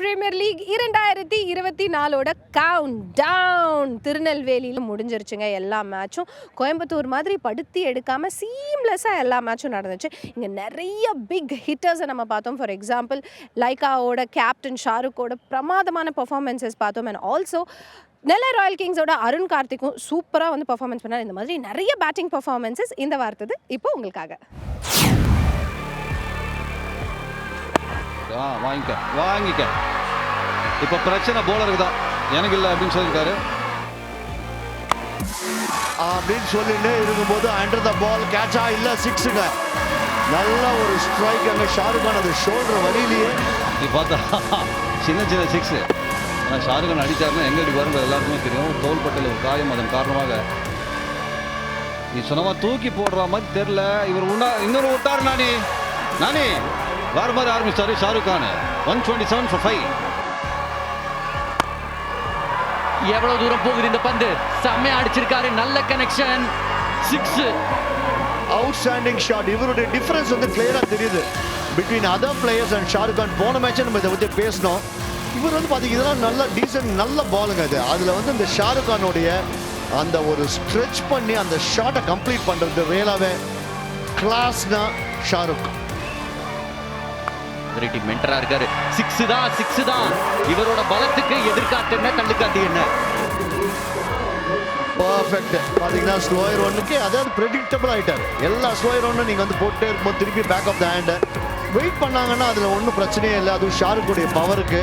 Premier league இரண்டாயிரத்தி இருபத்தி நாலோட count down திருநெல்வேலியில் முடிஞ்சிருச்சுங்க எல்லா மேட்சும் கோயம்புத்தூர் மாதிரி படுத்தி எடுக்காமல் சீம்லெஸ்ஸாக எல்லா மேட்சும் நடந்துச்சு. இங்கே நிறைய பிக் ஹிட்டர்ஸை நம்ம பார்த்தோம். ஃபார் எக்ஸாம்பிள் லைக்காவோட கேப்டன் ஷாருக்கோட பிரமாதமான பர்ஃபார்மன்ஸஸ் பார்த்தோம். அண்ட் ஆல்சோ நெல்லை ராயல் கிங்ஸோட அருண் கார்த்திக்கும் சூப்பராக வந்து பர்ஃபார்மன்ஸ் பண்ணார். இந்த மாதிரி நிறைய பேட்டிங் பர்ஃபார்மன்ஸஸ் இந்த வார்த்தது. இப்போ உங்களுக்காக. ஆ வாங்கிக்க. வாங்கிக்க. இப்போ பிரச்சனை போலருக்கு தான். எனக்கு இல்லை அப்படின்னு சொல்லியிருக்காரு. அப்படின்னு சொல்லிட்டு இருக்கும்போது அண்டர் த பால் கேட்சா இல்ல சிக்ஸுங்க நல்ல ஒரு ஸ்ட்ரைக் அங்க ஷாருக் கான் அது ஷோல்டர் வழியிலேயே. நீ பார்த்தா சின்ன சின்ன சிக்ஸு ஆனால் ஷாருக்கான் அடித்தாருன்னா எங்கே அடி வரும் எல்லாருக்குமே தெரியும். தோள்பட்டையில் ஒரு காயம் அதன் காரணமாக. நீ சொன்னமா தூக்கி போடுற மாதிரி தெரில இவர் உண்டா இன்னொரு விட்டாரு நானி. நானி. வேற மாதிரி ஆரம்பிச்சாரு Shahrukh Khan one twenty seven for five எவ்வளவு தூரம் போகுது இந்த பந்து? செம்மையா அடிச்சிருக்காரு நல்ல கனெக்ஷன் சிக்ஸ் அவுட்ஸ்டாண்டிங் ஷாட் இவருடைய டிஃபரன்ஸ் வந்து கிளியரா தெரியுது. Between other players and Shahrukh Khan போன மேட்ச் நம்ம இதை பத்தி பேசணும் இவர் வந்து பாத்தீங்க இதெல்லாம் நல்ல டீசென்ட் நல்ல பாலுங்க அது. அதுல வந்து இந்த ஷாருக் கானுடைய அந்த ஒரு ஸ்ட்ரெச் பண்ணி அந்த ஷாட்டை கம்ப்ளீட் பண்றது ரியலாவே கிளாஸ்னா ஷாருக் வெரைட்டி மென்டரா இருக்காரு. சிக்ஸ் தான் சிக்ஸ் தான். இவரோட பலத்துக்கு எதிர்காத்து என்ன கண்டுக்காத்து என்ன? பர்ஃபெக்ட் பாத்தீங்கன்னா ஸ்லோயர் ஒன்னுக்கு அதாவது ப்ரெடிக்டபிள் ஆயிட்டாரு. எல்லா ஸ்லோயர் ஒன்னும் நீங்க வந்து போட்டே இருக்கும்போது திருப்பி back of the hand wait பண்ணாங்கன்னா அதுல ஒன்றும் பிரச்சனையே இல்லை. அதுவும் ஷாருக்குடைய பவருக்கு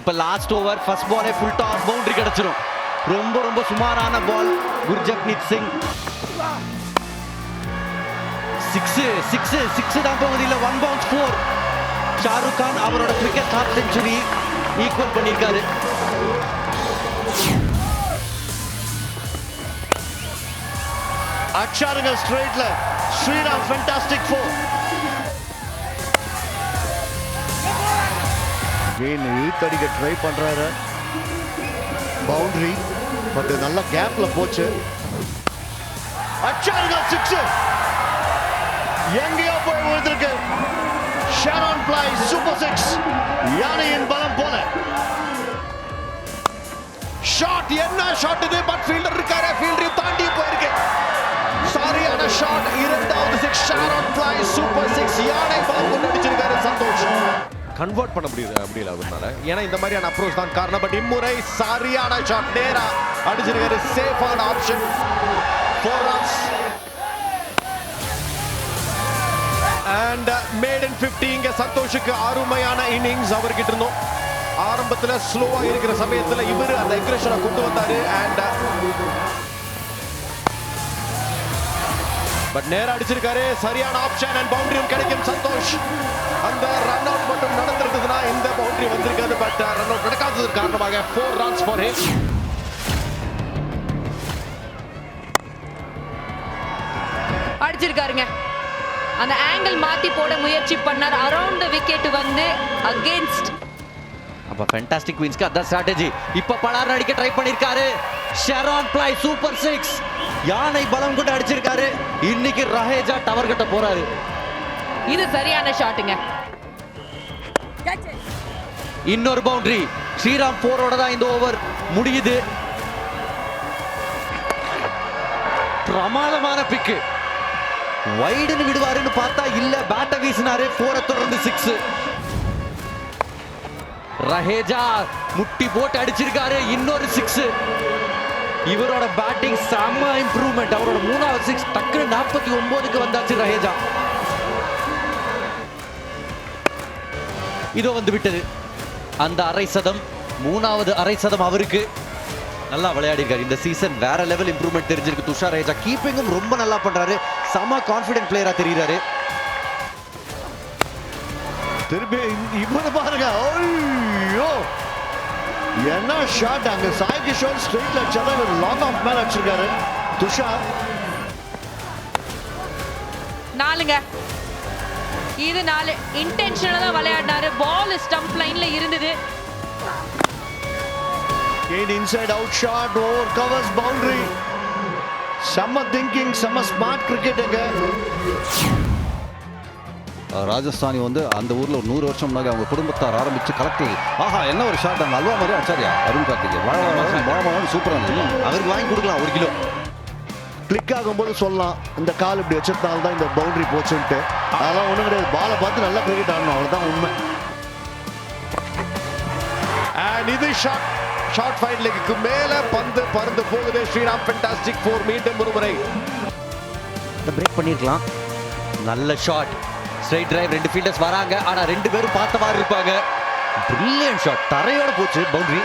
இப்ப லாஸ்ட் ஓவர் ஃபர்ஸ்ட் பாலே ஃபுல் டாஸ் பவுண்டரி கிடைச்சிரும். ரொம்ப ரொம்ப சுமாரான ball Gurjapneet Singh. Six six six தான் போகுது இல்ல one bounce four Shahrukh Khan அவரோட கிரிக்கெட் ஹாஃப் செஞ்சுரி ஈக்குவல் பண்ணியிருக்காரு அச்சாருங்க ஸ்ட்ரைட்ல ஸ்ரீராம் ஃபென்டாஸ்டிக் ஃபோர் கெயின் இழுத்தடிக்க ட்ரை பண்றாரு பவுண்டரி பட் நல்ல கேப்ல போச்சு அச்சாருங்க சிக்ஸ் எங்கேயோ போய் விழுந்திருக்கு. ஷாரான் பிளை சூப்பர் சிக்ஸ் யானையின் பலம் போல. ஷாட் என்ன ஷாட் இது? பட் ஃபீல்டர் இருக்காரு. ஃபீல்டரையும் தாண்டி போயிருக்கு. சரியான ஷாட் இரண்டாவது சிக்ஸ் ஷாரான் பிளை சூப்பர் சிக்ஸ் யானை பலம் கொண்டு அடிச்சிருக்காரு சந்தோஷ். கன்வெர்ட் பண்ண முடியுது முடியல அவர்னால. ஏன்னா இந்த மாதிரியான அப்ரோச் தான் காரணம். பட் இம்முறை சரியான ஷாட் நேரா அடிச்சிருக்காரு. சேஃபான option four runs and maiden in fifty இங்க சந்தோஷுக்கு அருமையான இன்னிங்ஸ் அவர்கிட்ட இருந்தோம். ஆரம்பத்தில் ஸ்லோவாக இருக்கிற சமயத்தில் இவர் அந்த எக்ரேஷனை கொண்டு வந்தார். அண்ட் பட் நேரம் அடிச்சிருக்காரு. சரியான ஆப்ஷன் அண்ட் பவுண்டரியும் கிடைக்கும். சந்தோஷ் அந்த ரன் அவுட் மட்டும் நடந்திருந்ததுன்னா இந்த பவுண்டரி வந்திருக்காது. பட் ரன் uh, அவுட் நடக்காததுக்கு காரணமாக ஃபோர் ரன்ஸ் ஃபார் ஹிட் அடிச்சிருக்காருங்க. அந்த ஆங்கிள் மாத்தி போட முயற்சி பண்ணார். அரவுண்ட் த விக்கெட் வந்து அகேன்ஸ்ட் அப்ப ஃபேண்டாஸ்டிக் குயின்ஸ்க்கு அதான் ஸ்ட்ராட்டஜி இப்ப பலார் அடிக்க ட்ரை பண்ணிருக்காரு. ஷெரான் பிளை சூப்பர் சிக்ஸ் யானை பலம் கொண்டு அடிச்சிருக்காரு. இன்னைக்கு ரஹேஜா டவர் கட்ட போறாரு. இது சரியான ஷாட்டுங்க இன்னொரு பவுண்டரி ஸ்ரீராம் போரோட தான் இந்த ஓவர் முடியுது. பிரமாதமான பிக்கு வைடுன்னு விடுவாருன்னு பார்த்தா இல்ல பேட்டை வீசினாரு போரை தொடர்ந்து சிக்ஸ் ரஹேஜா முட்டி போட்டு அடிச்சிருக்காரு இன்னொரு சிக்ஸ் இவரோட பேட்டிங் செம்ம இம்ப்ரூவ்மெண்ட் அவரோட மூணாவது சிக்ஸ் டக்குனு நாற்பத்தி ஒன்பதுக்கு வந்தாச்சு ரஹேஜா. இதோ வந்து விட்டது. அந்த அரை சதம் மூணாவது அரை சதம் அவருக்கு. நல்லா விளையாடிருக்காரு. இந்த சீசன் வேற லெவல் இம்ப்ரூவ்மெண்ட் தெரிஞ்சிருக்கு. துஷார் ரேஜா கீப்பிங்கும் ரொம்ப நல்லா பண்றாரு. செம கான்ஃபிடென்ட் பிளேயரா தெரியுறாரு. திருப்பி இவனு பாருங்க. ஐயோ! என்ன ஷாட் அங்க சாய் கிஷோர் ஸ்ட்ரெயிட்ல அடிச்சாலும் இவர் லாங் ஆஃப் மேல அடிச்சிருக்காரு துஷார். நாலுங்க. இது நாலு. இன்டென்ஷனலா தான் விளையாடினாரு. பால் ஸ்டம்ப் லைன்ல இருந்தது. Again inside out shot over covers boundary செம்ம திங்கிங் செம்ம ஸ்மார்ட் கிரிக்கெட்டுங்க ராஜஸ்தானி வந்து அந்த ஊரில் ஒரு நூறு வருஷம் முன்னாடி அவங்க குடும்பத்தார் ஆரம்பித்து கலக்கி ஆஹா என்ன ஒரு ஷாட் அந்த அல்வா மாதிரி ஆச்சாரியா அருண் கார்த்திகை வாழ சூப்பராக இருந்தது அவருக்கு வாங்கி கொடுக்கலாம் ஒரு கிலோ. கிளிக் ஆகும்போது சொல்லலாம் இந்த கால் இப்படி வச்சதுனால தான் இந்த பவுண்டரி போச்சுன்ட்டு. அதெல்லாம் ஒன்றும் கிடையாது. பாலை பார்த்து நல்லா கிரிக்கெட் ஆடணும். அவ்வளோதான் உண்மை. அண்ட் இது ஷாட் ஷார்ட் ஃபைன் லெக்கு மேல பந்து பறந்து போகுது. ஸ்ரீராம் ஃபென்டாஸ்டிக் ஃபோர் மீண்டும் ஒரு முறை. பிரேக் பண்ணிருக்கலாம். நல்ல ஷாட் ஸ்ட்ரைட் டிரைவ் ரெண்டு ஃபீல்டர்ஸ் வராங்க. ஆனா ரெண்டு பேரும் பார்த்த மாதிரி இருப்பாங்க. பிரில்லியன்ட் ஷாட் தரையோட போச்சு பவுண்டரி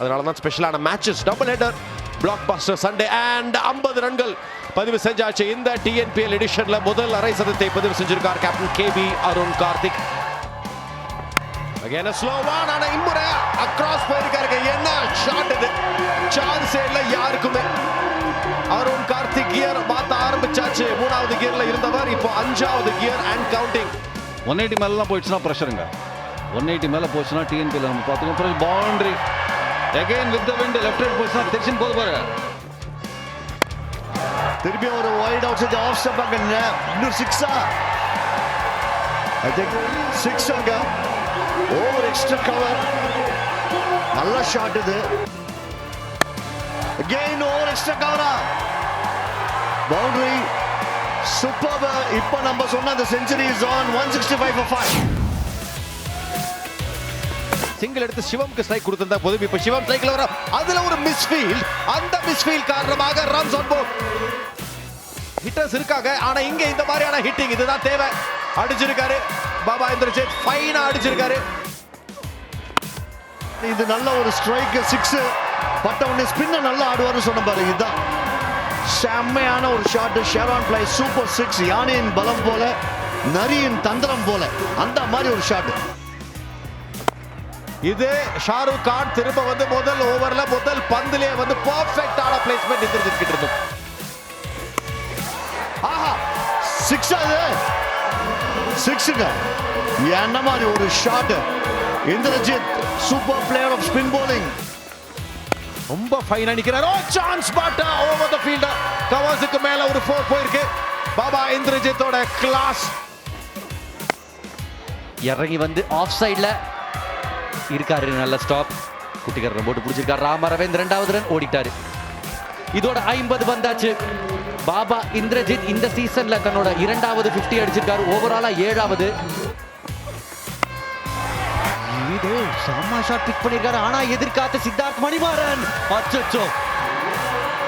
அதனால தான் ஸ்பெஷலான matches double header blockbuster Sunday and 50 ரன்கள் பதிவு செஞ்சாச்சு. இந்த டிஎன்பிஎல் எடிஷன்ல முதல் அரை சதத்தை பதிவு செஞ்சிருக்கார் captain K B Arun Karthik again ஸ்லோவான் ஆனா இம்முறை அக்ராஸ் போயிருக்காருங்க என்ன ஷாட் இது? சான்ஸே இல்ல யாருக்குமே. அருண் கார்த்திக் கியர் மாத்த ஆரம்பிச்சாச்சு. மூணாவது கியர்ல இருந்தவர். இப்போ அஞ்சாவது gear and counting one eighty மேலாம் போயிடுச்சுன்னா ப்ரெஷருங்க ஒன் எயிட்டி மேலே போச்சுன்னா டிஎன்பியில் நம்ம பார்த்துக்கோம் boundary again with the wind left hand போச்சுன்னா தெரிச்சுன்னு போது பாரு. திருப்பியும் ஒரு வைட் அவுட் செஞ்சு ஆஃப் ஸ்டெப் இன்னும் சிக்ஸா ஐ திங்க் சிக்ஸ் அங்க. ஓவர் எக்ஸ்ட்ரா கவர் நல்ல ஷாட் இது அகைன் ஓவர் எக்ஸ்ட்ரா கவரா பவுண்டரி சூப்பர் இப்போ நம்ம சொன்ன அந்த century is on one sixty five for five single எடுத்து சிவம்க்கு ஸ்ட்ரைக் கொடுத்திருந்தா போதும். இப்ப சிவம் ஸ்ட்ரைக்ல வர அதுல ஒரு மிஸ்ஃபீல்ட் அந்த மிஸ்ஃபீல்ட் காரணமாக ரன்ஸ் ஆன் போர்ட் ஹிட்டர்ஸ் இருக்காங்க. ஆனா இங்க இந்த மாதிரியான ஹிட்டிங் இதுதான் தேவை. அடிச்சிருக்காரு. பாபா இந்திரஜித் ஃபைனா அடிச்சிருக்காரு. இது நல்ல ஒரு ஸ்ட்ரைக் சிக்ஸ் பட்ட உடனே ஸ்பின்ன நல்லா ஆடுவார்னு சொன்ன பாரு இதுதான் செம்மையான ஒரு ஷாட் ஷேரான் பிளை சூப்பர் சிக்ஸ் யானையின் பலம் போல நரியின் தந்திரம் போல. அந்த மாதிரி ஒரு ஷாட் இது ஷாருக் கான் திரும்ப வந்து முதல் ஓவர்ல முதல் பந்திலே வந்து பர்ஃபெக்டான பிளேஸ்மெண்ட் இந்திரஜித் கிட்ட இருந்தோம் ஆஹா சிக்ஸ் அது. சிக்ஸுங்க. என்ன மாதிரி ஒரு shot Indrajith super player off spin bowling ரொம்ப ஃபைனா நிக்கிறார். ஓ சான்ஸ் பாட்டா ஓவர் த ஃபீல்டர் கவாஸுக்கு மேல ஒரு ஃபோர் போயிருக்கு. பாபா இந்திரஜித்தோட கிளாஸ் இறங்கி வந்து ஆஃப் சைடில் இருக்காரு. நல்ல ஸ்டாப் குட்டிக்காரன் போட்டு பிடிச்சிருக்காரு. ராம ரவீந்திர ரெண்டாவது ரன் ஓடிட்டாரு. இதோட ஐம்பது வந்தாச்சு. பாபா இந்திரஜித் இந்த சீசன்ல தன்னோட இரண்டாவது 50 அடிச்சிருக்காரு. ஓவராலா ஏழாவது. இது செம்ம ஷாட் பிக் பண்ணிருக்காரு. ஆனா எதிர்காத்த சித்தார்த் மணிமாறன். அச்சோ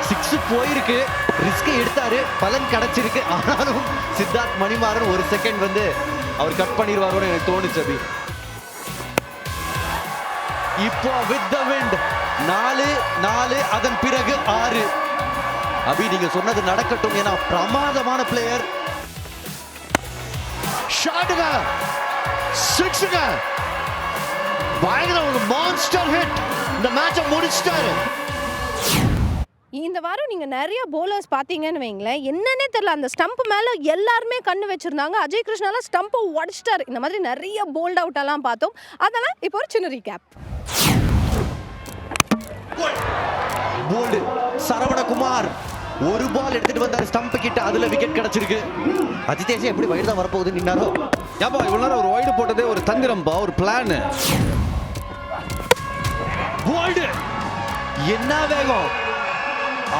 சிக்ஸ் போயிருக்கு. ரிஸ்க் எடுத்தாரு. பலன் கிடைச்சிருக்கு. ஆனாலும் சித்தார்த் மணிமாறன் ஒரு செகண்ட் வந்து அவர் கட் பண்ணிடுவாரோன்னு எனக்கு தோணுச்சு அது இப்போ வித் த விண்ட் நாலு நாலு அதன் பிறகு ஆறு. அபி நீங்க சொன்னது நடக்கட்டும் ஏன்னா பிரமாதமான பிளேயர் ஷாட்டுங்க சிக்ஸுங்க பயங்கர ஒரு மான்ஸ்டர் ஹிட் இந்த மேட்சை முடிச்சிட்டாரு. இந்த வாரம் நீங்க நிறைய bowlers பாத்தீங்கன்னு வைங்களேன். என்னன்னே தெரியல அந்த ஸ்டம்ப் மேல எல்லாருமே கண்ணு வச்சிருந்தாங்க. அஜய் கிருஷ்ணால ஸ்டம்பை உடச்சிட்டாரு. இந்த மாதிரி நிறைய போல்ட் அவுட் எல்லாம் பார்த்தோம். அதெல்லாம் இப்போ ஒரு சின்ன ரீகேப் போல்டு சரவணகுமார். ஒரு பால் எடுத்துட்டு வந்தாரு ஸ்டம்ப் கிட்ட. அதுல விக்கெட் கிடைச்சிருக்கு. அஜிதேஷ் எப்படி வயது தான் வரப்போகுது நின்னாரோ ஏப்பா இவ்வளோ நேரம் ஒரு வைடு போட்டதே ஒரு தந்திரம்பா ஒரு பிளான் என்ன வேகம்?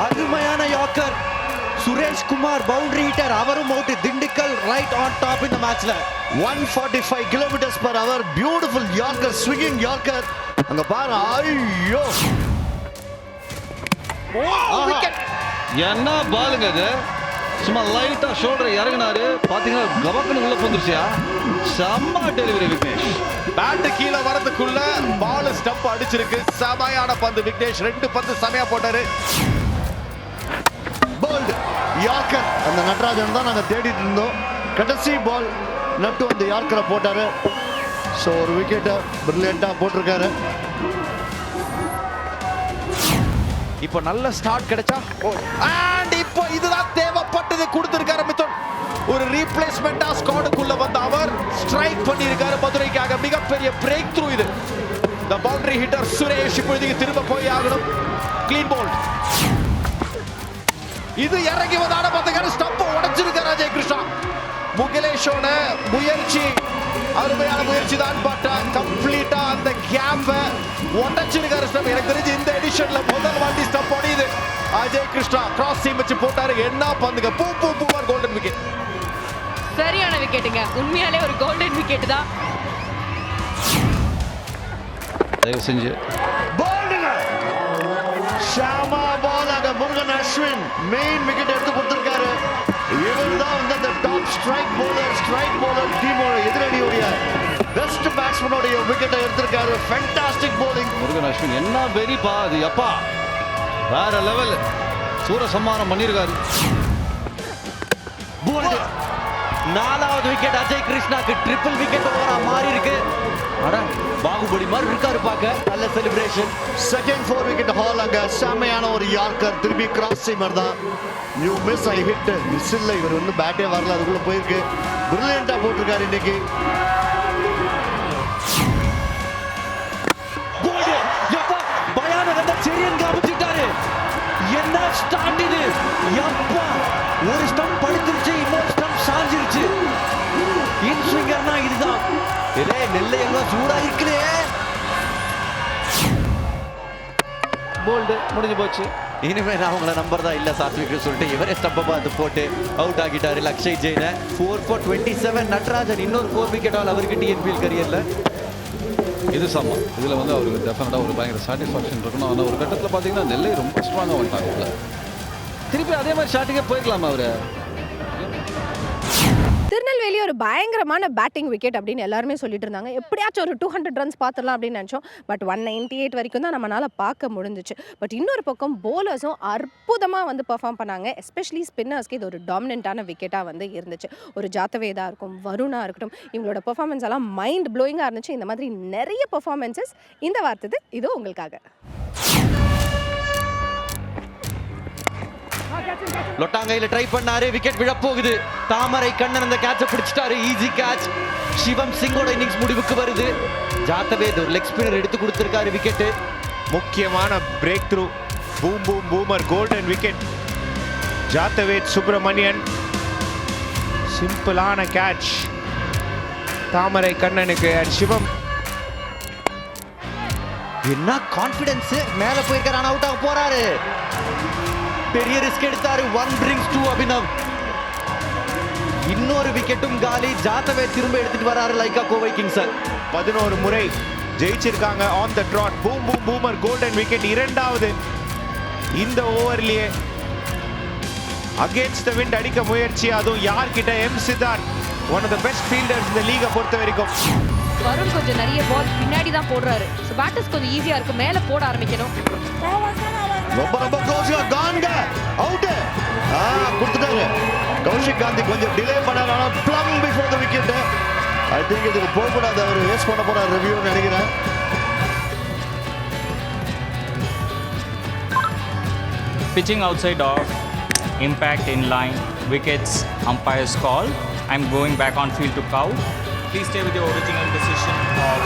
அருமையான yorker. Suresh Kumar boundary hitter அவரும் out Dindigul right on top இந்த மேட்ச்ல one forty five kilometres per hour beautiful yorker swinging yorker அங்க பாரு. ஐயோ. விக்கெட் என்ன பாலுங்க அது சும்மா லைட்டா ஷோல்டர் இறங்குனாரு. பாத்தீங்கன்னா கபக்குன்னு உள்ள போந்துருச்சியா செம்ம டெலிவரி விக்னேஷ். பேட் கீழே வரதுக்குள்ள பால் ஸ்டம்ப் அடிச்சிருக்கு. செமையான பந்து விக்னேஷ். ரெண்டு பந்து செமையா போட்டாரு. போல்டு யார்க்கர் அந்த நடராஜன் தான் நாங்க தேடிட்டு இருந்தோம். கடைசி பால் நட்டு வந்து யார்க்கரை போட்டாரு. ஸோ ஒரு விக்கெட்டை பிரில்லியண்டா போட்டிருக்காரு. இப்போ நல்ல ஸ்டார்ட் கிடைச்சா அண்ட் இப்போ இதுதான் தேவைப்பட்டது. கொடுத்திருக்காரு மிதுன் ஒரு ரீப்ளேஸ்மெண்டா ஸ்குவாடுக்குள்ள வந்த அவர் ஸ்ட்ரைக் பண்ணியிருக்காரு மதுரைக்காக. மிகப்பெரிய பிரேக் த்ரூ இது. த பவுண்டரி ஹிட்டர் சுரேஷ் இப்பொழுதுக்கு திரும்ப போய் ஆகணும். கிளீன் போல்ட் இது இறங்கி வந்தாட பார்த்துக்காரு ஸ்டம்ப் உடைச்சிருக்காரு அஜய் கிருஷ்ணா. முகிலேஷோட முயற்சி அருமையான முயற்சி தான் பட் கம்ப்ளீட்டா அந்த கேம்ப உடைச்சிருக்காரு ஸ்டப். எனக்கு தெரிஞ்சு இந்த எடிஷன்ல முதல் வாட்டி ஸ்டப் உடையுது அஜய் கிருஷ்ணா கிராஸ் சீம் வச்சு போட்டாரு. என்ன பந்துங்க? பூ பூ பூவர் கோல்டன் விக்கெட் சரியான விக்கெட்டுங்க உண்மையாலே ஒரு கோல்டன் விக்கெட் தான். தயவு செஞ்சு. போல்டுங்க ஷாமா பால் அங்க முருகன் அஸ்வின் மெயின் விக்கெட் எடுத்து கொடுத்திருக்காரு. இவர் தான் வந்து அந்த top strike bowler strike bowler டீமோட எதிரணியுடைய பெஸ்ட் பேட்ஸ்மேனோடைய விக்கெட்டை எடுத்திருக்காரு. Fantastic bowling. முருகன் அஸ்வின் என்ன வெறிப்பா அது எப்பா வேற லெவல் சூர சம்மானம் பண்ணியிருக்காரு நாலாவது விக்கெட் அஜய் கிருஷ்ணாக்கு ட்ரிபிள் விக்கெட் ஓவரா மாறி இருக்கு அட பாகுபலி மாதிரி இருக்காரு பார்க்க நல்ல celebration second four wicket haul அங்க. செம்மையான ஒரு யார்க்கர். திருப்பி கிராஸ் சீமர் தான். New miss I hit miss இல்லை இவர் வந்து பேட்டே வரல. அதுக்குள்ள போயிருக்கு. பிரில்லியண்டா போட்டிருக்காரு இன்னைக்கு. இது. எப்பா ஒரு ஸ்டம்ப் படுத்துருச்சு இன்னொரு ஸ்டம்ப் சாஞ்சிருச்சு. இன் ஸ்விங்கர்னா இதுதான். இதே நெல்லை எங்க சூடா இருக்குதே. போல்டு முடிஞ்சு போச்சு. இனிமே நான் உங்களை நம்பர் தான் இல்ல சாத்விக் சொல்லிட்டு இவரே ஸ்டம்ப பார்த்து போட்டு அவுட் ஆகிட்டாரு Lakshay Jain. Four for twenty seven Natarajan இன்னொரு ஃபோர் விக்கெட் ஆல் அவருக்கு டிஎன்பிஎல் கரியர்ல இது சம இதில் வந்து அவருக்கு டெஃபினட்டாக ஒரு பயங்கர சாட்டிஸ்ஃபேக்ஷன் இருக்கணும். ஆனால் ஒரு கட்டத்தில் பார்த்தீங்கன்னா நெல்லை ரொம்ப ஸ்ட்ராங்காக வந்துட்டாங்க திருப்பி அதே மாதிரி ஷாட்டுக்கே போயிருக்கலாமா அவரு? திருநெல்வேலி ஒரு பயங்கரமான பேட்டிங் விக்கெட் அப்படின்னு எல்லாருமே சொல்லிட்டு இருந்தாங்க. எப்படியாச்சும் ஒரு டூ ஹண்ட்ரட் ரன்ஸ் பார்த்துடலாம் அப்படின்னு நினச்சோம். பட் ஒன் நைன்டி எயிட் வரைக்கும் தான் நம்மளால் பார்க்க முடிஞ்சிச்சு. பட் இன்னொரு பக்கம் போலர்ஸும் அற்புதமாக வந்து பெர்ஃபார்ம் பண்ணாங்க. எஸ்பெஷலி ஸ்பின்னர்ஸ்க்கு இது ஒரு டாமினண்ட்டான விக்கெட்டாக வந்து இருந்துச்சு. ஒரு ஜாத்தவேதா இருக்கும் வருணாக இருக்கட்டும் இவங்களோட பெர்ஃபார்மன்ஸ் எல்லாம் மைண்ட் ப்ளோயிங்காக இருந்துச்சு. இந்த மாதிரி நிறைய பெர்ஃபார்மன்ஸஸ் இந்த வார்த்தை இது உங்களுக்காக. லொட்டாங்கையில ட்ரை பண்ணாரு. விக்கெட் விழ போகுது தாமரை கண்ணன் அந்த கேட்ச பிடிச்சிட்டாரு. ஈஸி கேட்ச் சிவம் சிங்கோட இன்னிங்ஸ் முடிவுக்கு வருது. ஜாத்தவேத் ஒரு லெக் ஸ்பின்னர் எடுத்து கொடுத்திருக்காரு விக்கெட் முக்கியமான breakthrough boom boom boomer golden wicket Jathaveth Subramanian. சிம்பிளான கேட்ச் தாமரை கண்ணனுக்கு சிவம். என்ன கான்பிடன்ஸ் மேல போயிருக்காரு ஆனா அவுட் ஆக போறாரு. பெரிய ரிஸ்க் எடுத்தாரு. ஒன் பிரிங்ஸ் டூ அபினவ் இன்னொரு விக்கெட்டும் காலி. ஜாத்தவே திரும்ப எடுத்துட்டு வராரு லைக்கா கோவை கிங்ஸ் பதினோரு முறை ஜெயிச்சிருக்காங்க on the trot boom boom boomer golden wicket இரண்டாவது இந்த ஓவர்லயே அகேன்ஸ்ட் த விண்ட் அடிக்க முயற்சி. அதுவும் யார்கிட்ட? M Siddharth one of the best fielders இந்த லீகை பொறுத்த வரைக்கும் வருண் கொஞ்சம் நிறைய பால் பின்னாடி தான் போடுறாரு. ஸோ பேட்டர்ஸ் கொஞ்சம் ஈஸியா இருக்கு. மேல போட ஆரம்பிக்கணும். ரொம்ப ரொம்ப க்ளோஸ்గా கான்க அவுட் ஆ கொடுத்துட்டாரு. கௌஷிக் காந்தி கொஞ்சம் டிலே பண்ணாரு. ஆனா plumb before the wicket I think இதுக்கு போகக்கூடாது. அவர் வேஸ்ட் பண்ண போறாரு. ரிவ்யூ நினைக்கிறேன். Pitching outside off, impact in line, wickets, umpire's call. I'm going back on field to cow. Please stay with your original decision of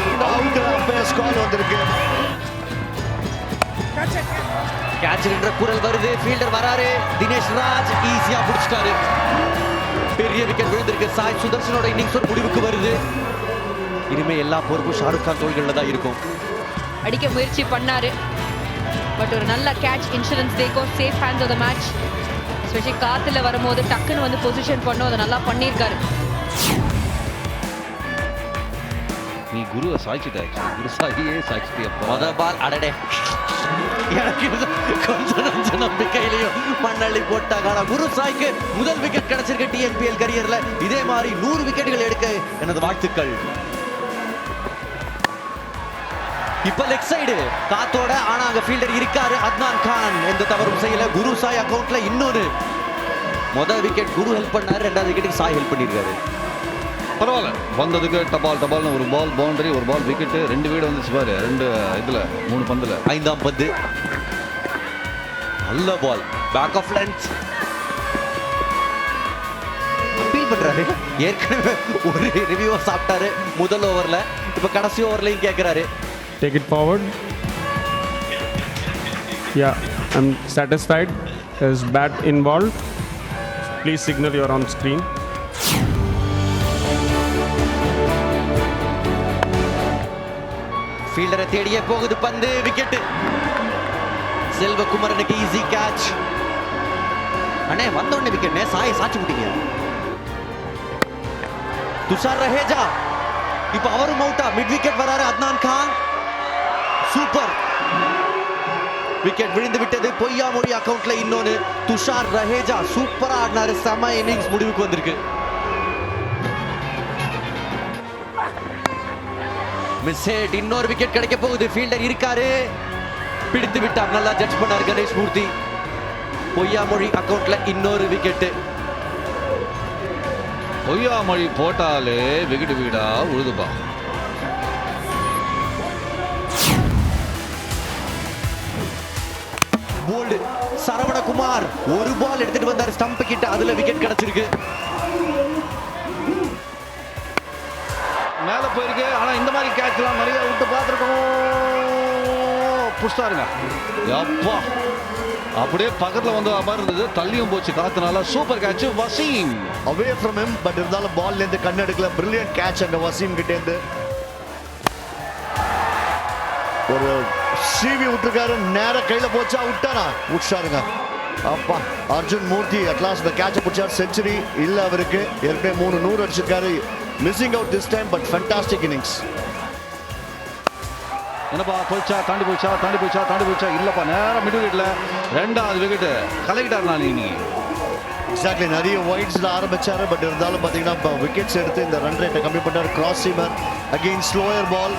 catch என்ற குரல் வருது. Fielder வராரு. தினேஷ் ராஜ் ஈஸியா பிடிச்சிட்டாரு. பெரிய விக்கெட் விழுந்திருக்கு. சாய் சுதர்ஷனோட இன்னிங்ஸ் ஒரு முடிவுக்கு வருது. இனிமே எல்லா பொறுப்பும் ஷாருக் கான் தோள்களில் தான் இருக்கும். அடிக்க முயற்சி பண்ணாரு. பட் ஒரு நல்ல catch insurance தேக்கோ safe hands of the match especially காத்துல வரும்போது டக்குன்னு வந்து பொசிஷன் பண்ணோம். அதை நல்லா பண்ணியிருக்காரு. நீ குருவை சாய்ச்சிட்ட ஆக்சுவலி குரு சாயியே சாய்ச்சிட்டியப்பா முத பால் அடடே. எனக்கு கொஞ்சம் நம்பிக்கையிலையும் மண்ணள்ளி போட்டாங்க ஆனா குரு சாய்க்கு முதல் விக்கெட் கிடைச்சிருக்கு டிஎன்பிஎல் கரியர்ல இதே மாதிரி நூறு விக்கெட்டுகள் எடுக்க எனது வாழ்த்துக்கள். இப்ப லெக் சைடு காத்தோட ஆனா அங்க ஃபீல்டர் இருக்காரு அத்னான் கான். எந்த தவறும் செய்யல. குரு சாய் அக்கவுண்ட்ல இன்னொரு. முதல் விக்கெட் குரு ஹெல்ப் பண்ணாரு ரெண்டாவது விக்கெட்டுக்கு சாய் ஹெல்ப் பண்ணிருக்காரு. பரவாயில்ல. வந்ததுக்கு டபால் டபால்னு ஒரு பால் பவுண்டரி ஒரு பால் விக்கெட்டு ரெண்டு வீடு வந்துச்சு பாரு. ரெண்டு இதுல மூணு பந்துல. ஐந்தாம் பந்து. நல்ல ball back of length appeal பண்றாரு. ஏற்கனவே ஒரு ரிவ்யூ சாப்பிட்டாரு. முதல் ஓவர்ல இப்ப கடைசி ஓவர்லயும் கேக்குறாரு. take it forward. Yeah, I'm satisfied. There's bat involved. Please signal you're on screen. ஃபீல்டரை தேடியே போகுது பந்து விக்கெட்டு செல்வகுமரனுக்கு ஈஸி கேட்ச் அண்ணே வந்தோடனே விக்கெட்னே சாய சாட்சி விட்டீங்க துஷார் ரஹேஜா இப்போ அவரும் அவுட்டா மிட் விக்கெட் வராரு அத்னான் கான் சூப்பர். விக்கெட் விழுந்து விட்டது. பொய்யா மொழி அக்கவுண்ட்ல இன்னொன்னு. துஷார் ரஹேஜா சூப்பரா ஆடினாரு. செம இன்னிங்ஸ் முடிவுக்கு வந்திருக்கு. மிஸ் ஹேட் இன்னொரு விக்கெட் கிடைக்க போகுது. ஃபீல்டர் இருக்காரு. பிடித்து விட்டார். நல்லா ஜட்ஜ் பண்ணார் கணேஷ் மூர்த்தி. பொய்யாமொழி அக்கவுண்ட்ல இன்னொரு விக்கெட்டு பொய்யா மொழி போட்டாலே விகிடு விகிடா உழுதுப்பா போல்டு. சரவணகுமார் ஒரு பால் எடுத்துட்டு வந்தார். ஸ்டம்ப் கிட்ட. அதுல விக்கெட் கிடைச்சிருக்கு. மேல போயிருக்கு. ஆனா இந்த மாதிரி கேட்ச்லாம் நிறைய விட்டு பார்த்துருக்கோம் புஷ்டாருங்க அப்பா. அப்படியே பக்கத்துல வந்து மாதிரி இருந்தது. தள்ளியும் போச்சு. காத்துனால super catch Wasim. Away from him but இருந்தாலும் பால்ல இருந்து கண் எடுக்கல. பிரில்லியன்ட் கேட்ச் அங்க வசீம் கிட்ட இருந்து ஒரு சீவி விட்டுருக்காரு. நேரா கையில போச்சா விட்டாரா விட்டாருங்க அப்பா அர்ஜுன் மூர்த்தி அட்லாஸ்ட் இந்த கேட்ச பிடிச்சார். செஞ்சுரி இல்ல அவருக்கு. ஏற்கனவே மூணு நூறு அடிச்சிருக்காரு. Missing out this time but fantastic innings என்னப்பா போயிச்சா தாண்டி போயிச்சா தாண்டி போயிச்சா தாண்டி போயிச்சா? இல்லப்பா நேரம் மிட் விக்கெட்ல ரெண்டாவது விக்கெட் கலக்கிட்டார் நான். நீ எக்ஸாக்ட்லி நிறைய ஒயிட்ஸ்ல ஆரம்பிச்சாரு பட் இருந்தாலும் பாத்தீங்கன்னா இப்போ விக்கெட்ஸ் எடுத்து இந்த ரன் ரேட்டை கம்மி பண்ணார் cross seamer again slower ball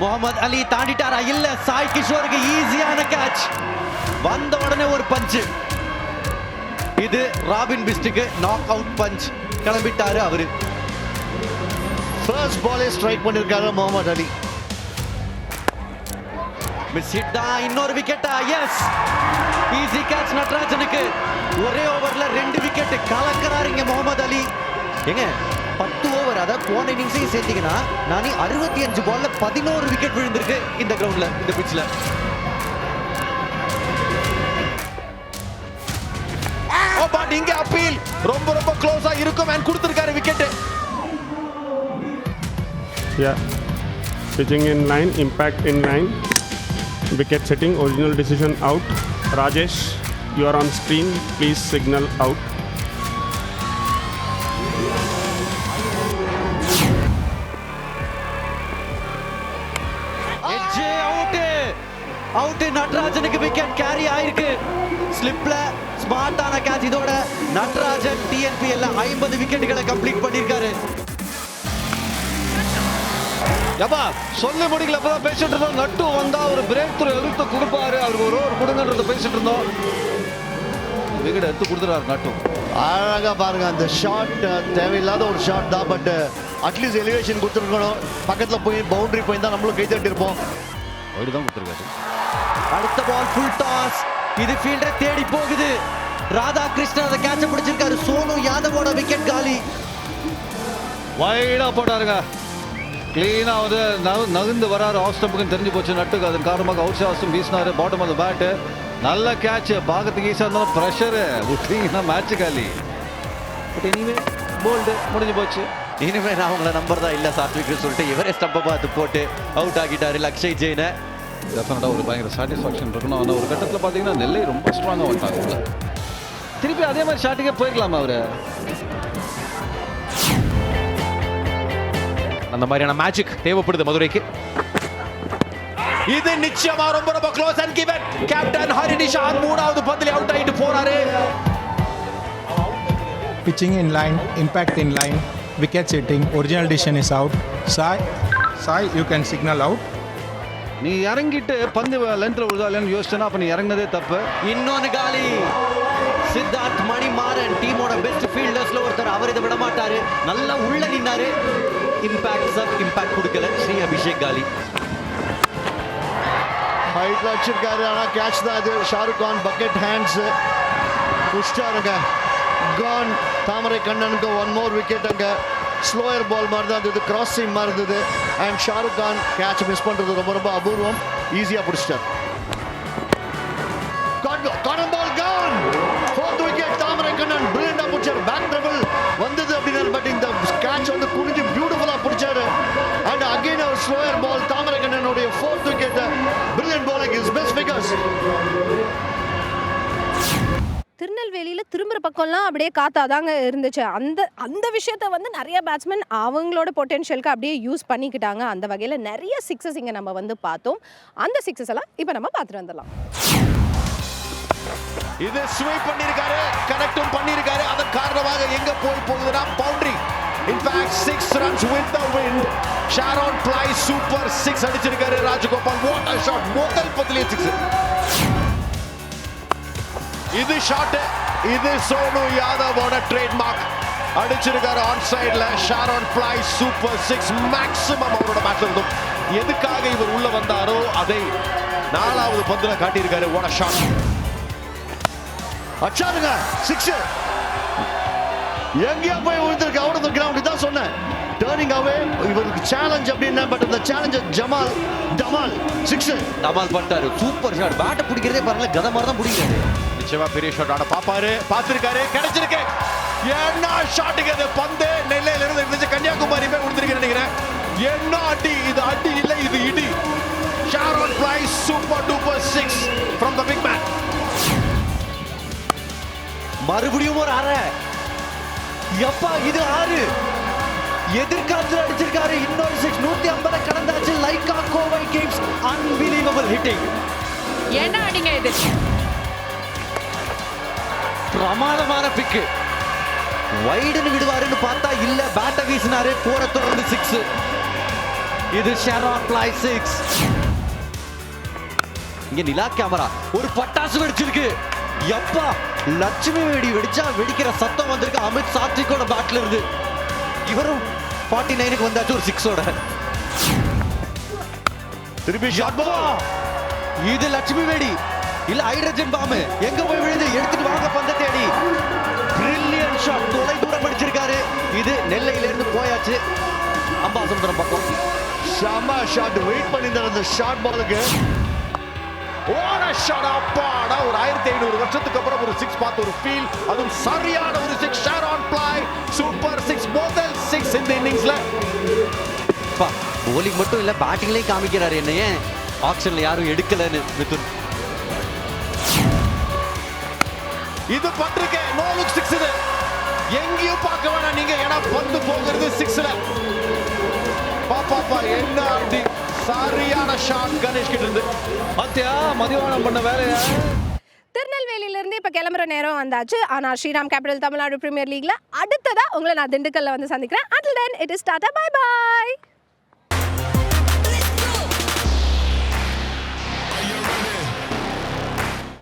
Mohammed Ali தாண்டிட்டாரா? இல்ல சாய் கிஷோருக்கு ஈஸியான கேட்ச் வந்த உடனே ஒரு பஞ்ச் இது ராபின் பிஸ்டுக்கு நாக் அவுட் பஞ்ச் கிளம்பிட்டாரு அவரு. ஃபர்ஸ்ட் பாலே ஸ்ட்ரைக் பண்ணிருக்காரு முகமது அலி. மிஸ் ஹிட் தான். இன்னொரு விக்கெட்டா எஸ் ஈஸி கேட்ச் நட்ராஜனுக்கு. ஒரே ஓவர்ல ரெண்டு விக்கெட் கலக்கிறாரு இங்க முகமது அலி. ஏங்க பத்து ஓவர் அதாவது போன இன்னிங்ஸையும் சேர்த்தீங்கன்னா நானே அறுபத்தி அஞ்சு பால்ல பதினோரு விக்கெட் விழுந்திருக்கு இந்த கிரவுண்ட்ல இந்த பிச்சில் oh, இங்க அப்பீல் ரொம்ப ரொம்ப க்ளோஸா இருக்கும் அண்ட் கொடுத்திருக்காரு wicket Yeah. Pitching in line, impact in line. Wicket setting, original decision out. Rajesh, you are on screen. Please signal out. நட்ராஜனுக்கு விக்கெட் கேரி ஆயிருக்கு. ஸ்லிப்ல ஸ்மார்ட்டான கேட்ச் இதோட நட்ராஜன் டிஎன்பிஎல்ல ஐம்பது விக்கெட்டுகளை கம்ப்ளீட் பண்ணியிருக்காரு. ஏப்பா சொல்லி முடிக்கல அப்பதான் பேசிட்டு இருந்தோம். நட்டு வந்தா ஒரு பிரேக் த்ரூ எடுத்து கொடுப்பாரு. அவருக்கு ஒரு ஓவர் கொடுங்கன்றத பேசிட்டு இருந்தோம். விக்கெட் எடுத்து கொடுத்துறாரு நட்டு. அழகா பாருங்க அந்த ஷாட் தேவையில்லாத ஒரு ஷாட் தான் பட் அட்லீஸ்ட் எலிவேஷன் கொடுத்துருக்கணும். பக்கத்துல போய் பவுண்டரி போய் தான் நம்மளும் கை தட்டிருப்போம் அப்படி தான் கொடுத்துருக்காரு. அடுத்த பால் ஃபுல் டாஸ் இது ஃபீல்டரை தேடி போகுது. ராதாகிருஷ்ணன் அதை கேட்ச பிடிச்சிருக்காரு. சோனு யாதவோட விக்கெட் காலி. வைடா போட்டாருங்க. கிளீனா வந்து நகு- நகுந்து வராரு. ஆஃப் ஸ்டம்புக்குன்னு தெரிஞ்சு போச்சு நட்டுக்கு. அதன் காரணமாக அவுட் சாஸ்டும் வீசினாரு. பாட்டம் அந்த பேட்டு நல்ல கேட்ச் பார்க்கறதுக்கு ஈஸியாக இருந்தாலும் ப்ரெஷரு விட்டீங்கன்னா மேட்ச் காலி. பட் எனிவே போல்டு முடிஞ்சு போச்சு. இனிமே நான் உங்களை நம்பர் தான் இல்ல சாத்விக் சொல்லிட்டு இவரே ஸ்டம்ப பார்த்து போட்டு அவுட் ஆகிட்டாரு லக்ஷய் ஜெயினை. டெஃபினட்டாக ஒரு பயங்கர சாட்டிஸ்ஃபேக்ஷன் இருக்கணும் ஆனால் ஒரு கட்டத்தில் பார்த்தீங்கன்னா நெல்லை ரொம்ப ஸ்ட்ராங்காக வந்துட்டாங்க. உள்ள திருப்பி அதே மாதிரி ஷாட்டுக்கே போயிருக்கலாமா அவரு? அந்த மாதிரியான மேஜிக் தேவைப்படுது மதுரைக்கு. இது நிச்சயமா ரொம்ப ரொம்ப close and given captain Hari Nishanth மூணாவது பந்தில் அவுட் ஆயிட்டு போறாரு. Pitching in line, impact in line, wicket setting, original decision is out. Sai, Sai, you can signal out. நீ இறங்கிட்டு பந்து லென்த்தில் விழுதா இல்லைன்னு யோசிச்சேன்னா அப்போ நீ இறங்குனதே தப்பு. இன்னொன்னு காலி. சித்தார்த் மணி மாறன் டீமோட பெஸ்ட் ஃபீல்டர்ஸ்ல ஒருத்தர் அவர் இதை விட மாட்டாரு நல்லா உள்ள நின்னாரு. இம்பாக்ட் சப் இம்பாக்ட் கொடுக்கல. ஸ்ரீ அபிஷேக் காலி. ஹைட்ல அடிச்சிருக்காரு ஆனா கேட்ச் தான் இது ஷாருக் கான் பக்கெட் ஹேண்ட்ஸ் புஷ்டாருங்க கான் தாமரை கண்ணனுக்கு ஒன் மோர் விக்கெட் அங்க. ஸ்லோயர் பால் மாதிரி தான் இருந்தது. கிராஸ் சீம் மாதிரி இருந்தது. And Shahrukh Khan catch miss பண்ணுறது ரொம்ப ரொம்ப அபூர்வம். ஈஸியாக பிடிச்சிட்டார். Khan ball Khan fourth wicket Thamarai Kannan பிரில்லியண்டா பிடிச்சார். பேக் டபுள் வந்தது பட் இந்த கேட்ச் வந்து குனிஞ்சு பியூட்டிஃபுல்லாக பிடிச்சாரு. அண்ட் அகைன் அவர் slower ball தாமரகண்ணனுடைய fourth wicket brilliant bowling is best figures திருநெல்வேலியில் திரும்புகிற பக்கம்லாம் அப்படியே காத்தாதாங்க இருந்துச்சு. அந்த அந்த விஷயத்த வந்து நிறைய பேட்ஸ்மேன் அவங்களோட பொட்டென்ஷியலுக்கு அப்படியே யூஸ் பண்ணிக்கிட்டாங்க. அந்த வகையில் நிறைய சிக்ஸஸ் இங்கே நம்ம வந்து பார்த்தோம். அந்த சிக்ஸஸ் எல்லாம் இப்போ நம்ம பார்த்துட்டு வந்துடலாம். இது ஸ்வீப் பண்ணிருக்காரு கனெக்டும் பண்ணிருக்காரு அதன் காரணமாக எங்க போய் போகுதுன்னா boundary in fact six runs with the wind Sharon fly super six அடிச்சிருக்காரு. ராஜகோபால் வாட்டர் ஷாட் முதல் பத்திலே சிக்ஸ் இது ஷாட் இது சோனு யாதவோட ட்ரேட்மார்க் அடிச்சிருக்காரு ஆன் சைடுல Sharon fly super six maximum அவரோட மேட்ச் இருந்தும் எதுக்காக இவர் உள்ள வந்தாரோ அதை நாலாவது பந்துல காட்டியிருக்காரு. ஓட ஷாட் அச்சாருங்க சிக்ஸ் எங்கேயோ போய் விழுந்திருக்கு. அவுட் ஆஃப் கிரவுண்ட் தான் சொன்னேன். டேர்னிங் அவே இவருக்கு சேலஞ்ச் அப்படின்னா பட் இந்த சேலஞ்சர் ஜமால் டமால் சிக்ஸ் டமால் பண்ணிட்டாரு. சூப்பர் ஷாட் பேட்டை பிடிக்கிறதே பாருங்க கதை மாதிரி தான் பிடிக்கிறது நிச்சயமா பெரிய ஷாட் ஆட பாப்பாரு பார்த்திருக்காரு கிடைச்சிருக்கு. என்ன ஷாட்டுக்கு அது? பந்து நெல்லையில இருந்து இருந்துச்சு கன்னியாகுமரி போய் விழுந்திருக்கு நினைக்கிறேன். என்ன அடி? இது அடி இல்ல இது இடி. Sharon price super duper six from the big man மறுபடியும் ஒரு அரை எப்பா இது ஆறு? எதிர்காலத்தில் அடிச்சிருக்காரு இன்னொரு சிக்ஸ் நூத்தி ஐம்பதை கடந்தாச்சு Lyca Kovai games unbelievable hitting என்ன அடிங்க இது? பிரமாதமான பிக்கு வைடுன்னு விடுவாருன்னு பார்த்தா இல்ல பேட்டை வீசினாரு. போற தொடர்ந்து சிக்ஸ் இது ஷெரான் பிளை சிக்ஸ் இங்க நிலா கேமரா ஒரு பட்டாசு வெடிச்சிருக்கு. எப்பா லட்சுமி வெடி வெடிச்சா வெடிக்கிற சத்தம் வந்திருக்கு. அமித் சாத்விக்கோட பேட்ல இருந்து. இவரும் ஃபார்ட்டி நைனுக்கு வந்தாச்சு ஒரு சிக்ஸோட திருப்பி ஷாட் இது லட்சுமி வெடி. இல்ல ஹைட்ரஜன் பாம்பு எங்க போய் விழுது? எடுத்துட்டு வாங்க பந்த தேடி பிரில்லியன் ஷாட் தொலை தூரம் அடிச்சிருக்காரு. இது நெல்லையில இருந்து போயாச்சு. அம்பாசமுத்திரம் பக்கம். செம ஷாட் வெயிட் பண்ணியிருந்தார் அந்த ஷார்ட் பாலுக்கு ஓட ஷாட் அப்பாடா ஒரு ஆயிரத்தி ஐநூறு வருஷத்துக்கு அப்புறம் ஒரு சிக்ஸ் பார்த்து ஒரு ஃபீல் அதுவும் சரியான ஒரு six Sharon fly super six முதல் சிக்ஸ் இந்த இன்னிங்ஸ்ல போலிங் மட்டும் இல்ல பேட்டிங்லயும் காமிக்கிறாரு என்ன ஏன் ஆக்ஷன்ல யாரும் எடுக்கலன்னு மிதுன். இது பட்டிருக்கே நோ லுக் சிக்ஸ் இது. எங்கேயும் பார்க்க வேணாம். நீங்க ஏன்னா பந்து போகிறது சிக்ஸ்ல பாப்பாப்பா என்ன அடி. சரியான ஷாட் கணேஷ் கிட்ட இருந்து. பாத்தியா மதியானம் பண்ண வேலையா? திருநெல்வேலியிலேருந்து இப்போ கிளம்புற நேரம் வந்தாச்சு. ஆனால் ஸ்ரீராம் கேபிட்டல் தமிழ்நாடு பிரீமியர் லீக்ல அடுத்ததா உங்களை நான் திண்டுக்கல்ல வந்து சந்திக்கிறேன். Until then it is ta ta bye bye